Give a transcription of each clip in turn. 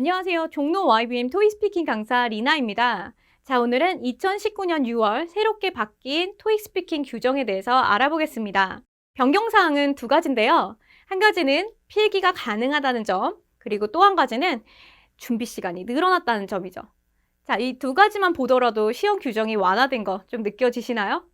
안녕하세요. 종로 YBM 토익스피킹 강사 리나입니다. 자, 오늘은 2019년 6월 새롭게 바뀐 토익 스피킹 규정에 대해서 알아보겠습니다. 변경 사항은 두 가지인데요. 한 가지는 필기가 가능하다는 점, 그리고 또 한 가지는 준비 시간이 늘어났다는 점이죠. 자, 이 두 가지만 보더라도 시험 규정이 완화된 거 좀 느껴지시나요?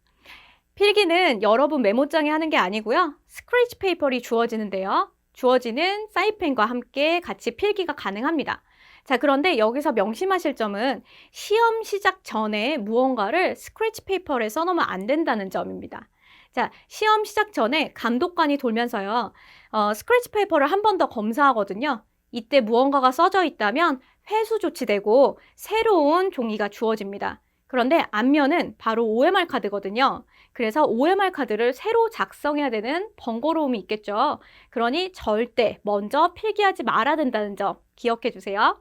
필기는 여러분 메모장에 하는 게 아니고요. 스크래치 페이퍼리 주어지는데요. 주어지는 사인펜과 함께 같이 필기가 가능합니다. 자, 그런데 여기서 명심하실 점은 시험 시작 전에 무언가를 스크래치 페이퍼에 써놓으면 안 된다는 점입니다. 자, 시험 시작 전에 감독관이 돌면서요, 어, 스크래치 페이퍼를 한 번 더 검사하거든요. 이때 무언가가 써져 있다면 회수 조치되고 새로운 종이가 주어집니다. 그런데 앞면은 바로 OMR 카드거든요. 그래서 OMR 카드를 새로 작성해야 되는 번거로움이 있겠죠. 그러니 절대 먼저 필기하지 말아야 된다는 점 기억해 주세요.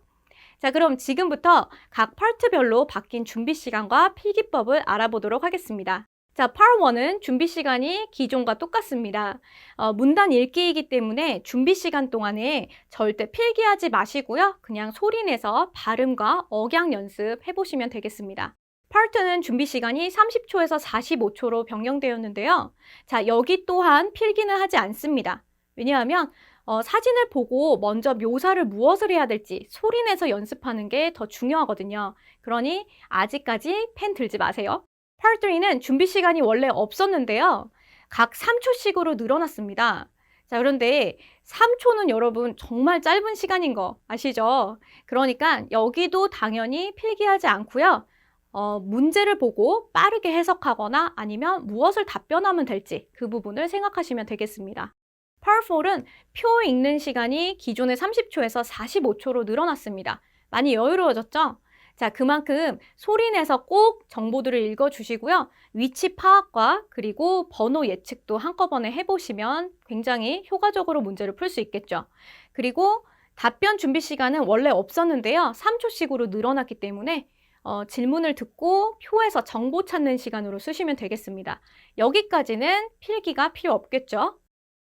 자, 그럼 지금부터 각 파트별로 바뀐 준비 시간과 필기법을 알아보도록 하겠습니다. 자, Part 1은 준비 시간이 기존과 똑같습니다. 어, 문단 읽기이기 때문에 준비 시간 동안에 절대 필기하지 마시고요. 그냥 소리 내서 발음과 억양 연습 해 보시면 되겠습니다. 파트는 준비 시간이 30초에서 45초로 변경되었는데요. 자, 여기 또한 필기는 하지 않습니다. 왜냐하면 어, 사진을 보고 먼저 묘사를 무엇을 해야 될지 소리내서 연습하는 게 더 중요하거든요. 그러니 아직까지 펜 들지 마세요. 파트 3는 준비 시간이 원래 없었는데요. 각 3초씩으로 늘어났습니다. 자, 그런데 3초는 여러분 정말 짧은 시간인 거 아시죠? 그러니까 여기도 당연히 필기하지 않고요. 어, 문제를 보고 빠르게 해석하거나 아니면 무엇을 답변하면 될지 그 부분을 생각하시면 되겠습니다. Part4는 표 읽는 시간이 기존의 30초에서 45초로 늘어났습니다. 많이 여유로워졌죠? 자, 그만큼 소리내서 꼭 정보들을 읽어주시고요. 위치 파악과 그리고 번호 예측도 한꺼번에 해보시면 굉장히 효과적으로 문제를 풀 수 있겠죠. 그리고 답변 준비 시간은 원래 없었는데요. 3초씩으로 늘어났기 때문에 어, 질문을 듣고 표에서 정보 찾는 시간으로 쓰시면 되겠습니다. 여기까지는 필기가 필요 없겠죠?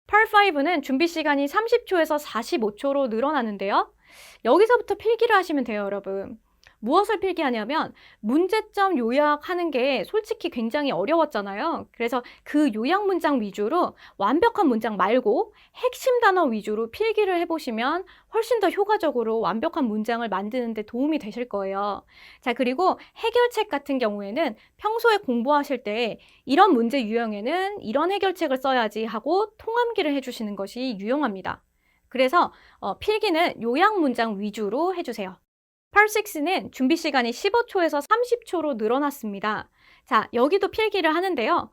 Part 5는 준비 시간이 30초에서 45초로 늘어나는데요. 여기서부터 필기를 하시면 돼요, 여러분. 무엇을 필기하냐면 문제점 요약하는 게 솔직히 굉장히 어려웠잖아요. 그래서 그 요약 문장 위주로 완벽한 문장 말고 핵심 단어 위주로 필기를 해보시면 훨씬 더 효과적으로 완벽한 문장을 만드는 데 도움이 되실 거예요. 자, 그리고 해결책 같은 경우에는 평소에 공부하실 때 이런 문제 유형에는 이런 해결책을 써야지 하고 통암기를 해주시는 것이 유용합니다. 그래서 어, 필기는 요약 문장 위주로 해주세요. Part6는 준비 시간이 15초에서 30초로 늘어났습니다. 자, 여기도 필기를 하는데요.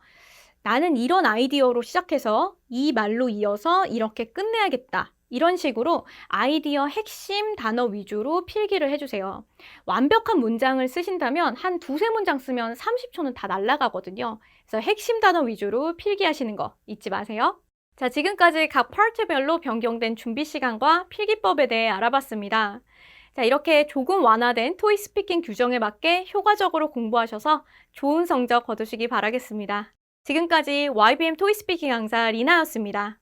나는 이런 아이디어로 시작해서 이 말로 이어서 이렇게 끝내야겠다. 이런 식으로 아이디어 핵심 단어 위주로 필기를 해주세요. 완벽한 문장을 쓰신다면 한 두세 문장 쓰면 30초는 다 날라가거든요. 그래서 핵심 단어 위주로 필기하시는 거 잊지 마세요. 자, 지금까지 각 파트별로 변경된 준비 시간과 필기법에 대해 알아봤습니다. 자, 이렇게 조금 완화된 토익 스피킹 규정에 맞게 효과적으로 공부하셔서 좋은 성적 거두시기 바라겠습니다. 지금까지 YBM 토익 스피킹 강사 리나였습니다.